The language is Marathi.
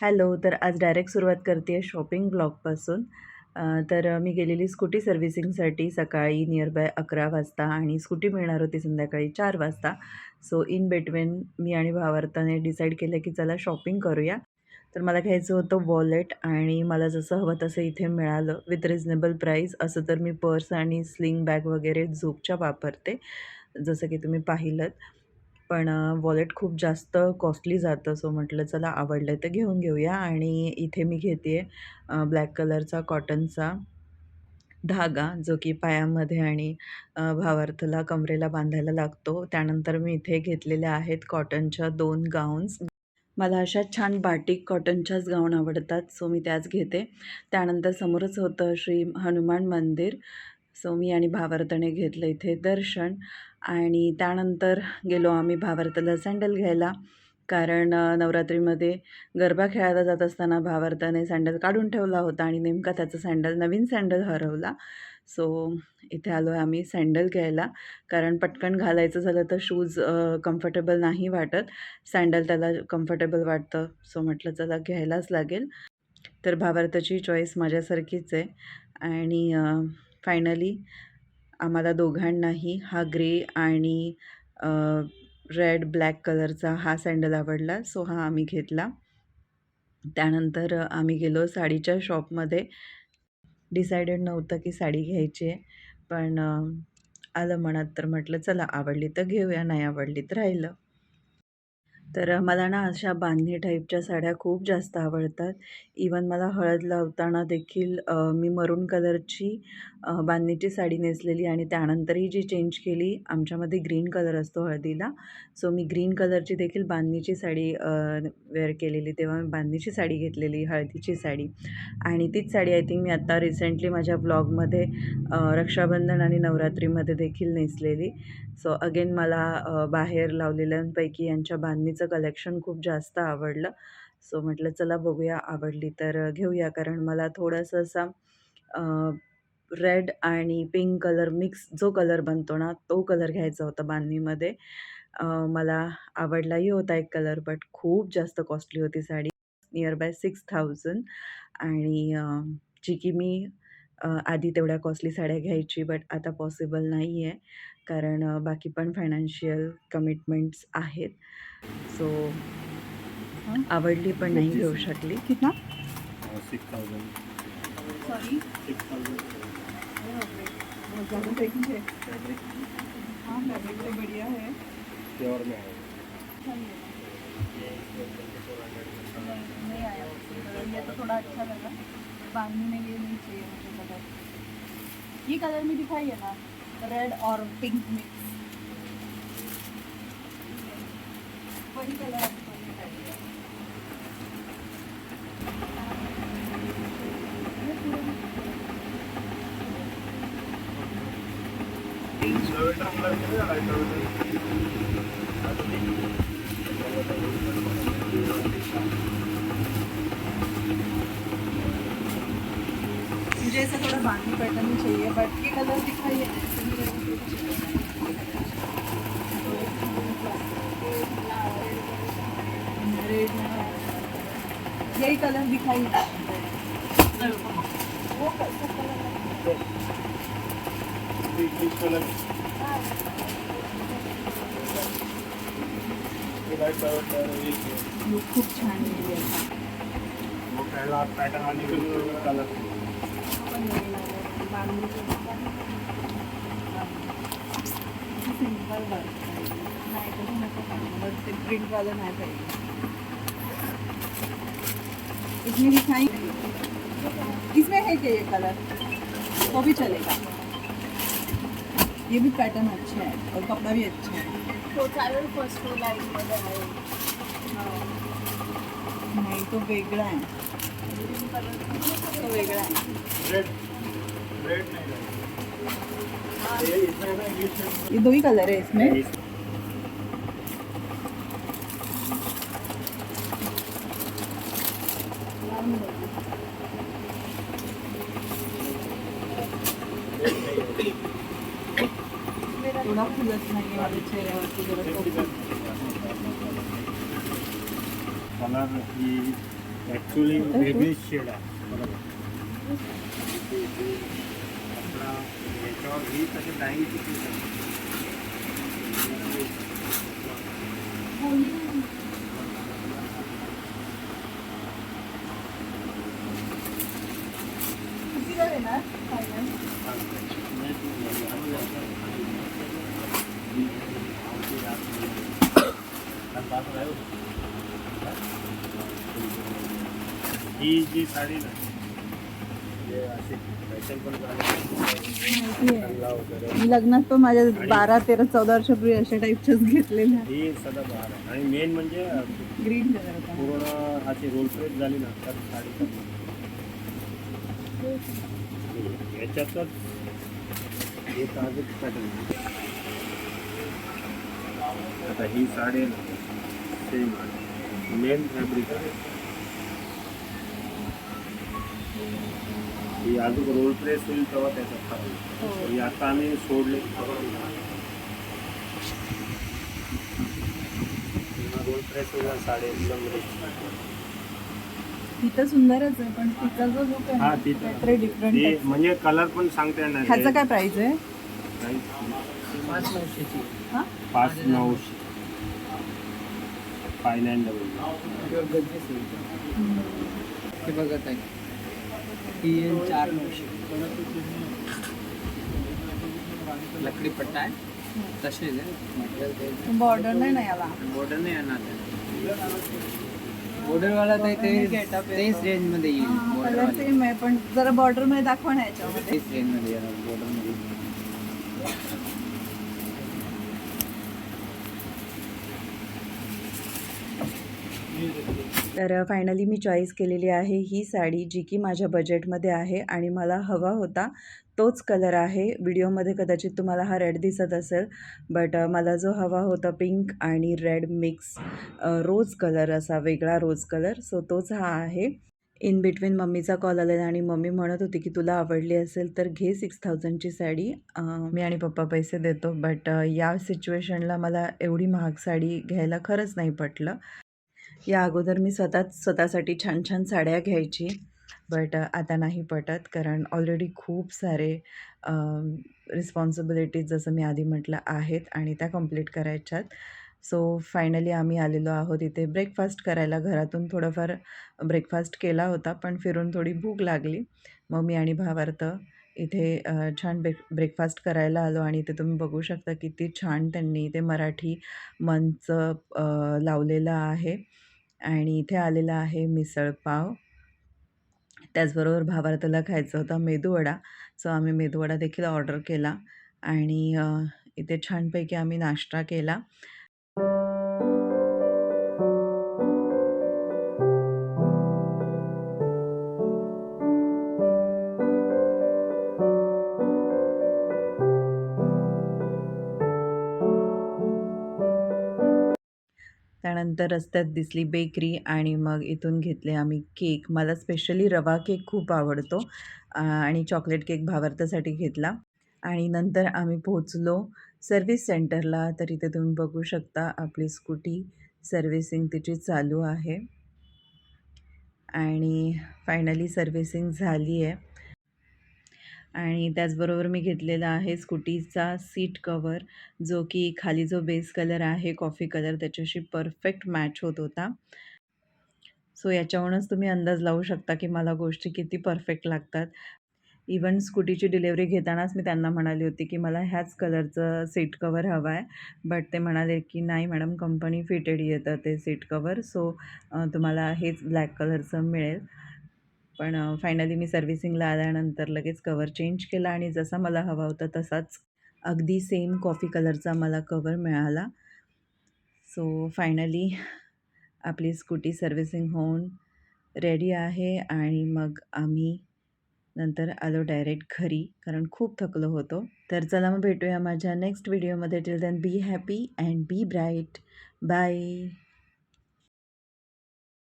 हॅलो तर आज डायरेक्ट सुरुवात करते आहे शॉपिंग ब्लॉगपासून. तर मी गेलेली स्कूटी सर्व्हिसिंगसाठी सकाळी नियर बाय अकरा वाजता आणि स्कूटी मिळणार होती संध्याकाळी चार वाजता. सो इन बिटवीन मी आणि भावार्थाने डिसाईड केलं की चला शॉपिंग करूया. तर मला घ्यायचं होतं वॉलेट आणि मला जसं हवं तसं इथे मिळालं विथ रिजनेबल प्राईस असं तर मी पर्स आणि स्लिंग बॅग वगैरे झोपच्या वापरते जसं की तुम्ही पाहिलं पण वॉलेट खूप जास्त कॉस्टली जातं सो म्हटलं चला आवडलं तर घेऊन घेऊया. आणि इथे मी घेते आहे ब्लॅक कलरचा कॉटनचा धागा जो की पायामध्ये आणि भावार्थला कमरेला बांधायला लागतो. त्यानंतर मी इथे घेतलेल्या आहेत कॉटनच्या दोन गाऊन्स मला अशा छान बाटिक कॉटनच्याच गाऊन आवडतात सो मी त्याच घेते. त्यानंतर समोरच होतं श्री हनुमान मंदिर. सो मी आणि भावार्थाने घेतलं इथे दर्शन. आणि त्यानंतर गेलो आम्ही भावार्थाला सँडल घ्यायला. कारण नवरात्रीमध्ये गरबा खेळायला जात असताना भावार्थाने सँडल काढून ठेवला होता आणि नेमका त्याचा सँडल नवीन सँडल हरवला. सो इथे आलो आहे आम्ही सँडल घ्यायला. कारण पटकन घालायचं झालं तर शूज कम्फर्टेबल नाही वाटत. सँडल त्याला कम्फर्टेबल वाटतं. सो म्हटलं चला घ्यायलाच लागेल. तर भावार्थाची चॉईस माझ्यासारखीच आहे. आणि फायनली आम्हाला दोघांनाही हा ग्रे आणि रेड ब्लॅक कलरचा हा सँडल आवडला. सो हा आम्ही घेतला. त्यानंतर आम्ही गेलो साडीच्या शॉपमध्ये डिसायडेड नव्हतं की साडी घ्यायची आहे. पण आलं मनात तर म्हटलं चला आवडली तर घेऊया नाही आवडली तर राहिलं. तर मला ना अशा बांधणी टाईपच्या साड्या खूप जास्त आवडतात. इवन मला हळद लावताना देखील मी मरून कलरची बांधणीची साडी नेसलेली आणि त्यानंतरही जी चेंज केली आमच्यामध्ये ग्रीन कलर असतो हळदीला. सो मी ग्रीन कलरची देखील बांधणीची साडी वेअर केलेली. तेव्हा मी बांधणीची साडी घेतलेली हळदीची साडी. आणि तीच साडी आय थिंक मी आत्ता रिसेंटली माझ्या ब्लॉगमध्ये रक्षाबंधन आणि नवरात्रीमध्ये देखील नेसलेली. सो अगेन मला बाहेर लावलेल्यांपैकी यांच्या बांधणी त्यांचं कलेक्शन खूप जास्त आवडलं. सो म्हटलं चला बघूया आवडली तर घेऊया. कारण मला थोडंसं असा रेड आणि पिंक कलर मिक्स जो कलर बनतो ना तो कलर घ्यायचा होता बांधणीमध्ये. मला आवडलाही होता एक कलर बट खूप जास्त कॉस्टली होती sari. Nearby six thousand आणि जी की मी आधी तेवढ्या कॉस्टली साड्या घ्यायची बट आता पॉसिबल नाही आहे कारण बाकी पण फायनान्शियल कमिटमेंट्स आहेत. सो आवडली पण नाही घेऊ शकली. कितना? Six thousand sorry six thousand बहुत ज़्यादा पैकिंग है। फैब्रिक तो बढ़िया है। प्योर में है। अच्छा नहीं नहीं आया। ये तो थोड़ा अच्छा लगा। बांधने में ये नहीं चाहिए मुझे कलर ये कलर में दिखाई है ना। रेड और पिंक मिक्स। वही कलर मुझे ऐसा थोड़ा बांधनी पैटर्न चाहिए बट ये कलर दिखाई यही कलर दिखाई। वो कलर लुक खूप छान पैटर्न लिए कलर. दुकान. सिंपल वर्क पाहिजे. नाही तर नको पाहिजे. मला ते प्रिंट वाला नाही पाहिजे इसमें दिखाई इसमें है क्या ये कलर तो भी चलेगा ये भी पैटर्न अच्छा है और कपड़ा भी अच्छा है तो फर्स्ट नहीं तो वेगळा आहे तो वेगळा आहे रेड रेड नहीं ये दो ही कलर है इसमें। थोडा फुलत नाही माझ्या चेहऱ्यावरती जरा तो कलर ही ॲक्च्युली वेगळी शेड आहे बरोबर। आपला याच्यावर ही तशी लाईन किती किती जण येणार फायनल ही जी साडी ना म्हणजे अशी फॅशन पण झाली कल्ला वगैरे मी लग्नात पण माझ्या बारा तेरा चौदा वर्षापूर्वी अशा टाईपच्याच घेतलेल्या. ही आहे आणि मेन म्हणजे ग्रीन कलर होता. पूर्ण अशी रोल प्रेस झाली ना तर साडी. याच्यातच हे ताजच पॅटर्न आता ही साडी सेम आहे. मेन फॅब्रिक आहे. ही अजून रोल प्रेस होईल तेव्हा त्याच्यात खाली ही. आता आम्ही सोडले. रोल प्रेस होईल साडी एकदम rich. ती तर सुंदरच आहे पण तिचा जो लुक हा आहे ती काहीतरी ती डिफरंट म्हणजे कलर पण सांगता येणार ह्याचं. काय प्राइस आहे? हा? पाच नऊशे. फाय नाईन डबल बघत आहे. ती आहे चार नऊशे. लकडी पट्टा आहे. तसेच आहे बॉर्डर नाही ना याला. बॉर्डर नाही येणार. बॉर्डरवाला तर ते तेच रेंजमध्ये येईल. कलर सेम आहे पण जरा बॉर्डरमध्ये दाखवा ना याच्यामध्ये तेच रेंजमध्ये येणार बॉर्डरमध्ये तर फायनली मी चॉईस केलेली आहे ही साडी जी की माझ्या बजेटमध्ये आहे आणि मला हवा होता तोच कलर आहे. व्हिडिओमध्ये कदाचित तुम्हाला हा रेड दिसत असेल बट मला जो हवा होता पिंक आणि रेड मिक्स रोज कलर असा वेगळा रोज कलर सो तोच हा आहे. इन बिटवीन मम्मीचा कॉल आलेला आणि मम्मी म्हणत होती की तुला आवडली असेल तर घे सिक्स थाउजंडची साडी. मी आणि पप्पा पैसे देतो बट या सिच्युएशनला मला एवढी महाग साडी घ्यायला खरंच नाही पटलं. या अगोदर मी स्वतःच स्वतःसाठी छान छान साड्या घ्यायची. बट आता नाही पटत कारण ऑलरेडी खूप सारे रिस्पॉन्सिबिलिटीज जसं मी आधी म्हटलं आहेत आणि त्या कंप्लीट करायच्यात. सो फायनली आम्ही आलेलो आहोत इथे. ब्रेकफास्ट करायला घरातून थोडंफार ब्रेकफास्ट केला होता पण फिरून थोडी भूक लागली. मग मी आणि भावार्थ इथे छान ब्रेक ब्रेकफास्ट करायला आलो आणि इथे तुम्ही बघू शकता किती छान त्यांनी इथे मराठी मंच लावलेलं आहे. आणि इथे आलेला आहे मिसळपाव त्याचबरोबर भावार्थाला खायचा होता मेदूवडा. सो आम्ही मेदूवडा देखील ऑर्डर केला. आणि इथे छानपैकी आम्ही नाश्ता केला. त्यानंतर रस्त्यात दिसली बेकरी आणि मग इथून घेतले आम्ही केक. मला स्पेशली रवा केक खूप आवडतो आणि चॉकलेट केक भावार्थासाठी घेतला. आणि नंतर आम्ही पोहोचलो सर्व्हिस सेंटरला तर इथे तुम्ही बघू शकता आपली स्कूटी सर्व्हिसिंग तिची चालू आहे. आणि फायनली सर्व्हिसिंग झाली आहे आणि त्याचबरोबर मी घेतलेला आहे स्कूटीचा सीट कवर जो की खाली जो बेस कलर आहे कॉफी कलर त्याच्याशी परफेक्ट मॅच होत होता. सो याच्यावरूनच तुम्ही अंदाज लावू शकता की मला गोष्टी किती परफेक्ट लागतात. इवन स्कूटीची डिलेवरी घेतानाच मी त्यांना म्हणाली होती की मला ह्याच कलरचं सीट कवर हवं आहे. बट ते म्हणाले की नाही मॅडम कंपनी फिटेड येतं ते सीट कवर सो तुम्हाला हेच ब्लॅक कलरचं मिळेल. पण फायनली मी सर्व्हिसिंगला आल्यानंतर लगेच कवर चेंज केला आणि जसा मला हवा होता तसाच अगदी सेम कॉफी कलरचा मला कवर मिळाला. सो फायनली आपली स्कूटी सर्व्हिसिंग होऊन रेडी आहे आणि मग आम्ही नंतर आलो डायरेक्ट घरी कारण खूप थकलो होतो. तर चला मग भेटूया माझ्या नेक्स्ट व्हिडिओमध्ये till then be happy and be bright bye